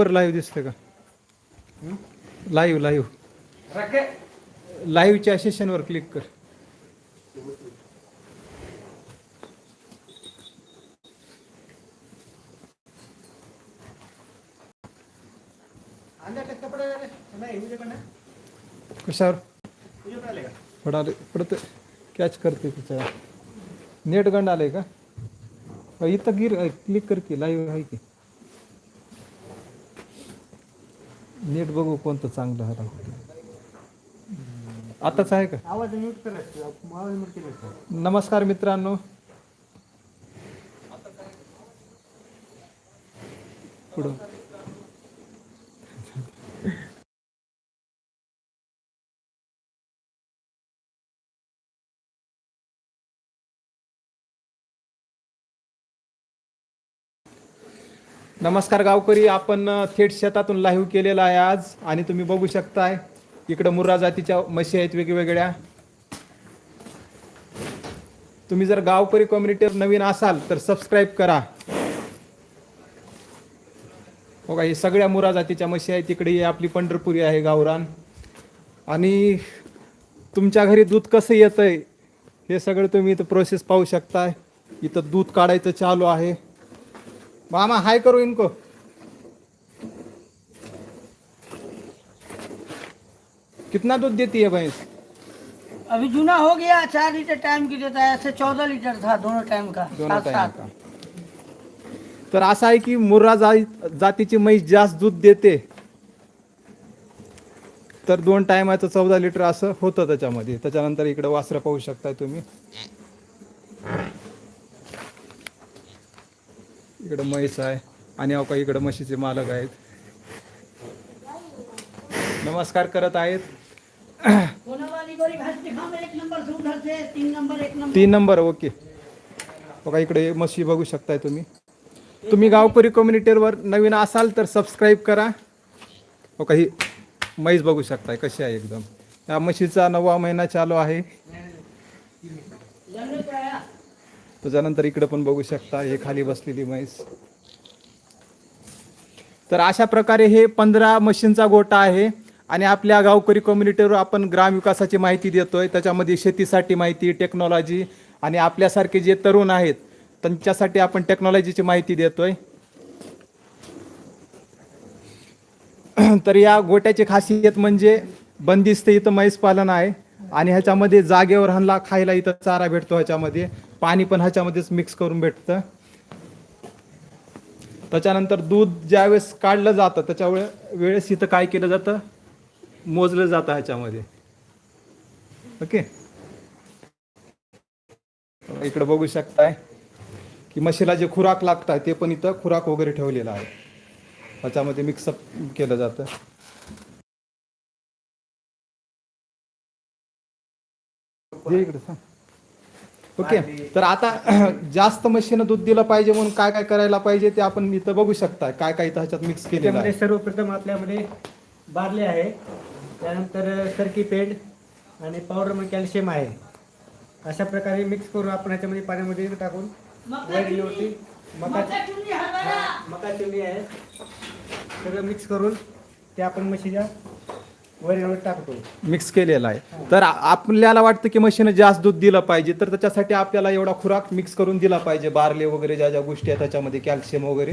बरं लाईव्ह दिसतं का? लाईव्ह लाईव्ह लाईव्हच्या सेशनवर क्लिक कर. कशावर? पडाले पडत कॅच करते तिच्या नेट गंड आलंय का? इथं गिर क्लिक कर की लाईव्ह आहे की? नेट बघू कोणतं चांगलं आहे राव. आताच आहे का? आवाज नमस्कार मित्रांनो. पुढं. नमस्कार गावकरी आपण थेट शेतातून लाईव्ह केलेला आहे आज आणि तुम्ही बघू शकताय इकडं मुर्रा जातीच्या म्हशी आहेत वेगवेगळ्या. तुम्ही जर गावकरी कम्युनिटीवर नवीन असाल तर सबस्क्राईब करा. बघा हे सगळ्या मुरा जातीच्या म्हशी आहेत तिकडे आपली पंढरपुरी आहे गावरान. आणि तुमच्या घरी दूध कसं येतंय हे सगळं तुम्ही इथं प्रोसेस पाहू शकताय. इथं दूध काढायचं चालू आहे. मामा हाय करू इनको. कितना दूध देती है भैंस? अभी जुना हो गया चार लीटर टाइम की देता है ऐसे चौदह लीटर था दोनों टाइम का दोनों साथ टाइम साथ का। तर असं आहे की मुर्रा जा- जातीची म्हैस जास्त दूध देते. तर दोन टायमाचं चौदा लिटर असं होतं त्याच्यामध्ये. त्याच्यानंतर इकडे वासरं पाहू शकताय तुम्ही. इकडं म्हैस आहे आणि अहो इकडं म्हशीचे मालक आहेत. नमस्कार करत आहेत. तीन नंबर ओके. बघा इकडे म्हशी बघू शकताय तुम्ही. तुम्ही गावकरी कम्युनिटीवर नवीन असाल तर सबस्क्राईब करा. बघा ही म्हैस बघू शकताय कशी आहे एकदम. या म्हशीचा नववा महिना चालू आहे. त्याच्यानंतर इकडे पण बघू शकता हे खाली बसलेली म्हैस. तर अशा प्रकारे हे पंधरा मशीनचा गोटा आहे आणि आपल्या गावकरी कम्युनिटीवर आपण ग्रामविकासाची माहिती देतोय. त्याच्यामध्ये शेतीसाठी माहिती टेक्नॉलॉजी आणि आपल्यासारखे जे तरुण आहेत त्यांच्यासाठी आपण टेक्नॉलॉजीची माहिती देतोय. तर या गोट्याची खासियत म्हणजे बंदिस्त इथं म्हैस पालन आहे आणि ह्याच्यामध्ये जागेवर हल्ला खायला इथं चारा भेटतो ह्याच्यामध्ये. पाणी पण ह्याच्यामध्येच मिक्स करून भेटतं. त्याच्यानंतर दूध ज्यावेळेस काढलं जातं त्याच्या वेळेस इथं काय केलं जातं? मोजलं जातं ह्याच्यामध्ये. ओके इकडे बघू शकताय की म्हशीला जे खुराक लागतात ते पण इथं खुराक वगैरे ठेवलेला आहे. ह्याच्यामध्ये मिक्सअप केलं जातं. इकडे सांग. ओके. तर आता जास्त म्हशीनं दूध दिलं पाहिजे म्हणून काय काय करायला पाहिजे ते आपण इथं बघू शकता. काय काय इथं ह्याच्यात मिक्स केलेलं त्यामध्ये आहे. सर्वप्रथम आपल्यामध्ये बारले आहे. त्यानंतर सरकी पेंड आणि पावडरमध्ये कॅल्शियम आहे. अशा प्रकारे मिक्स करून आपण ह्याच्यामध्ये पाण्यामध्ये टाकून वैरली होती मका मका चिमणी आहे. सगळं मिक्स करून ते आपण म्हशीच्या टाकतो मिक्स केलेला आहे. तर आ- आपल्याला वाटतं की म्हशीनं जास्त दूध दिलं पाहिजे तर त्याच्यासाठी आपल्याला एवढा खुराक मिक्स करून दिला पाहिजे. बारले वगैरे ज्या ज्या गोष्टी आहेत त्याच्यामध्ये कॅल्शियम वगैरे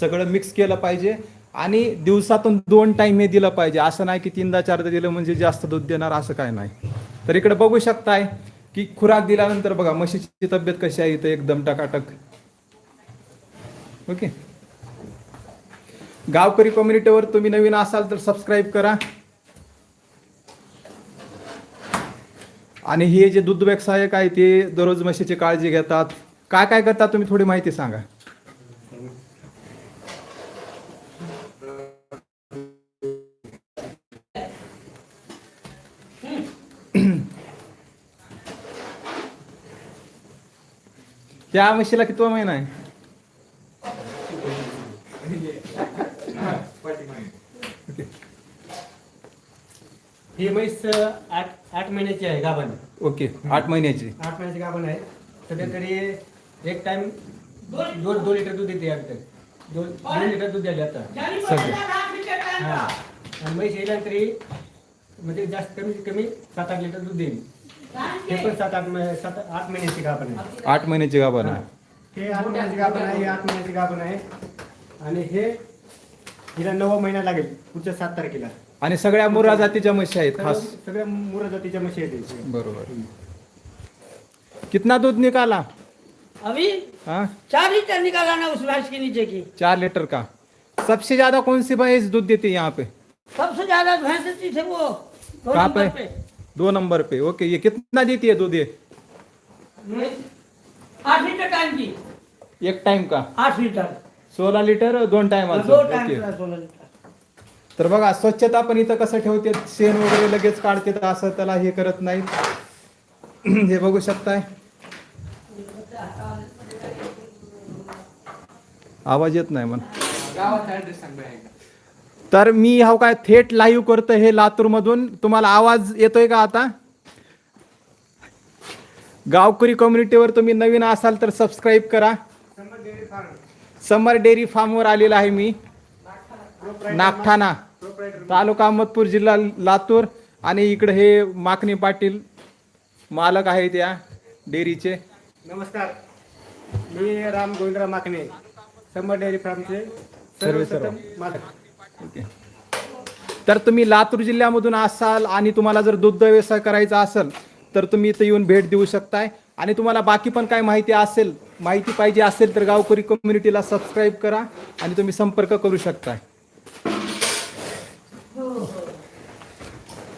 सगळं मिक्स केलं पाहिजे. आणि दिवसातून दोन टाइम हे दिलं पाहिजे. असं नाही की तीनदा चारदा दिलं म्हणजे जास्त दूध देणार असं काय नाही. तर इकडे बघू शकताय की खुराक दिल्यानंतर बघा म्हशीची तब्येत कशी आहे इथं एकदम टकाटक. ओके. गावकरी कम्युनिटीवर तुम्ही नवीन असाल तर सबस्क्राईब करा. आणि हे जे दूध व्यवसायक आहे ते दररोज म्हशीची काळजी घेतात. काय काय करतात तुम्ही? थोडी माहिती सांगा. त्या म्हशीला कितवा महिना आहे? ही म्हैस आठ आठ महिन्याची आहे गाभण. ओके आठ महिन्याची. आठ महिन्याची गाभण आहे. सध्या तरी एक टाइम दोन दोन लिटर दूध देते अगदी दोन दोन लिटर दूध द्यायला आता. सगळे. हा. आणि म्हैस ही म्हणजे जास्त कमीत कमी सात आठ लिटर दूध देईल हे पण सात आठ महि- सात आठ महिन्याची गाभण आहे. आठ महिन्याची गाभण हा. आहे हे आठ महिन्याची गाभण आहे हे आठ महिन्याची गाभण आहे. आणि हे हिला नववा महिना लागेल पुढच्या सात तारखेला. आणि सगळ्या मुर्रा जातीच्या म्हशी आहेत खास. सगळं- सगळ्या मुरा जातीच्या म्हशी आहेत बरोबर. कितना दूध निकाला? अभी? हाँ? चार लीटर निकाला ना उस भैंस के नीचे की। चार लीटर का? सबसे ज्यादा कौन सी भैंस दूध देती है यहाँ पे? सबसे ज्यादा भैंस देती थे वो। दो कहाँ नंबर पे? दो नंबर पे। ओके ये कितना देती है दूध ये? आठ लीटर टाइम की। एक टाइम का। आठ लीटर सोळा लिटर दोन टाइम दो टाइम का सोलह लीटर तर बघा स्वच्छता पण इथं कसं ठेवते शेण वगैरे लगेच काढते असं त्याला हे करत नाहीत. हे बघू शकताय. आवाज येत नाही म्हण. तर मी हा काय थेट लाईव्ह करतो हे लातूर मधून तुम्हाला आवाज येतोय का आता? गावकरी कम्युनिटीवर तुम्ही नवीन असाल तर सबस्क्राईब करा. समर डेअरी फार्मवर आलेला आहे मी. नागठाणा. तालुका अहमदपूर जिल्हा लातूर आणि इकडे हे माकणी पाटील मालक आहेत या डेअरीचे. नमस्कार. मी राम गोविंदराव माकणे संभार डेअरी फार्मचे सर्व सर्वप्रथम. मालक. तर तुम्ही लातूर जिल्ह्यामधून असाल आणि तुम्हाला जर दुग्ध व्यवसाय करायचा असेल तर तुम्ही इथं येऊन भेट देऊ शकताय. आणि तुम्हाला बाकी पण काय माहिती असेल माहिती पाहिजे असेल तर गावकरी कम्युनिटीला सबस्क्राईब करा आणि तुम्ही संपर्क करू शकताय.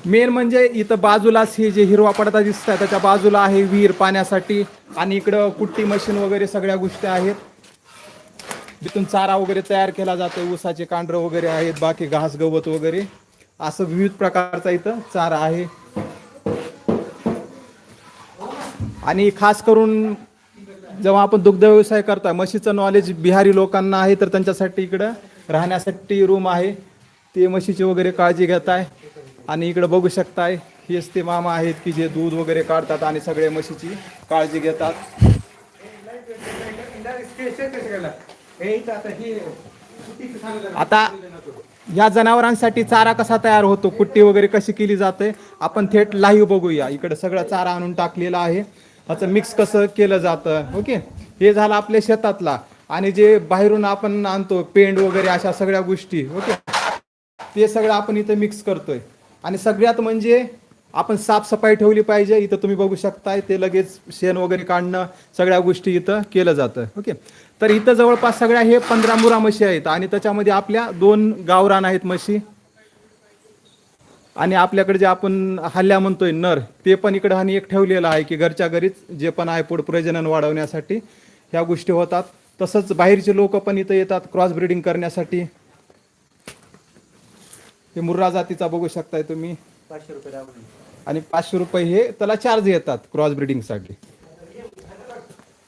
मेन म्हणजे इथं बाजूलाच हे जे हिरवा पडता दिसत आहे त्याच्या बाजूला आहे विहीर पाण्यासाठी. आणि इकडं कुट्टी मशीन वगैरे सगळ्या गोष्टी आहेत. जिथून चारा वगैरे तयार केला जातो ऊसाचे कांडरं वगैरे आहेत बाकी घास गवत वगैरे. असं विविध प्रकारचा इथं चारा आहे. आणि खास करून जेव्हा आपण दुग्ध व्यवसाय करतोय म्हशीचं नॉलेज बिहारी लोकांना आहे तर त्यांच्यासाठी इकडं राहण्यासाठी रूम आहे. ते म्हशीची वगैरे काळजी घेत आहे आणि इकडं बघू शकताय हेच ते मामा आहेत की जे दूध वगैरे काढतात आणि सगळे म्हशीची काळजी घेतात. आता या जनावरांसाठी चारा कसा तयार होतो? कुट्टी वगैरे कशी केली जाते? आपण थेट लाईव्ह बघूया. इकडे सगळं चारा आणून टाकलेला आहे. त्याचं मिक्स कसं केलं जातं? ओके? हे झालं आपल्या शेतातला. आणि जे बाहेरून आपण आणतो पेंड वगैरे अशा सगळ्या गोष्टी ओके? ते सगळं आपण इथं मिक्स करतोय. आणि सगळ्यात म्हणजे आपण साफसफाई ठेवली पाहिजे. इथं तुम्ही बघू शकताय ते लगेच शेण वगैरे काढणं सगळ्या गोष्टी इथं केलं जातं. ओके? तर इथं जवळपास सगळ्या हे पंधरा मुरा म्हशी आहेत आणि त्याच्यामध्ये आपल्या दोन गावरान आहेत म्हशी. आणि आपल्याकडे जे आपण हल्ल्या म्हणतोय नर ते पण इकडे आणि एक ठेवलेलं आहे की घरच्या घरीच जे पण आहे पुढ प्रजनन वाढवण्यासाठी ह्या गोष्टी होतात. तसंच बाहेरचे लोक पण इथं येतात क्रॉस ब्रीडिंग करण्यासाठी. हे मुर्रा जातीचा बघू शकताय तुम्ही. पाचशे रुपये. आणि पाचशे रुपये हे त्याला चार्ज येतात क्रॉस ब्रिडिंगसाठी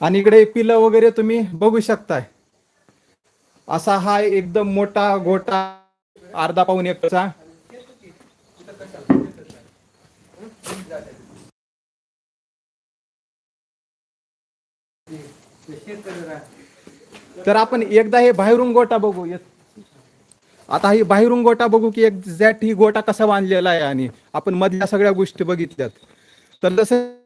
आणि इकडे पिलं वगैरे तुम्ही बघू शकताय. असा हा एकदम मोठा गोटा अर्धा पाऊन रा- तर आपण एकदा हे बाहेरून गोटा बघू. येत आता ही बाहेरून गोटा बघू की एक्झॅक्ट ही गोटा कसा बांधलेला आहे आणि आपण मधल्या सगळ्या गोष्टी बघितल्यात. तर जसं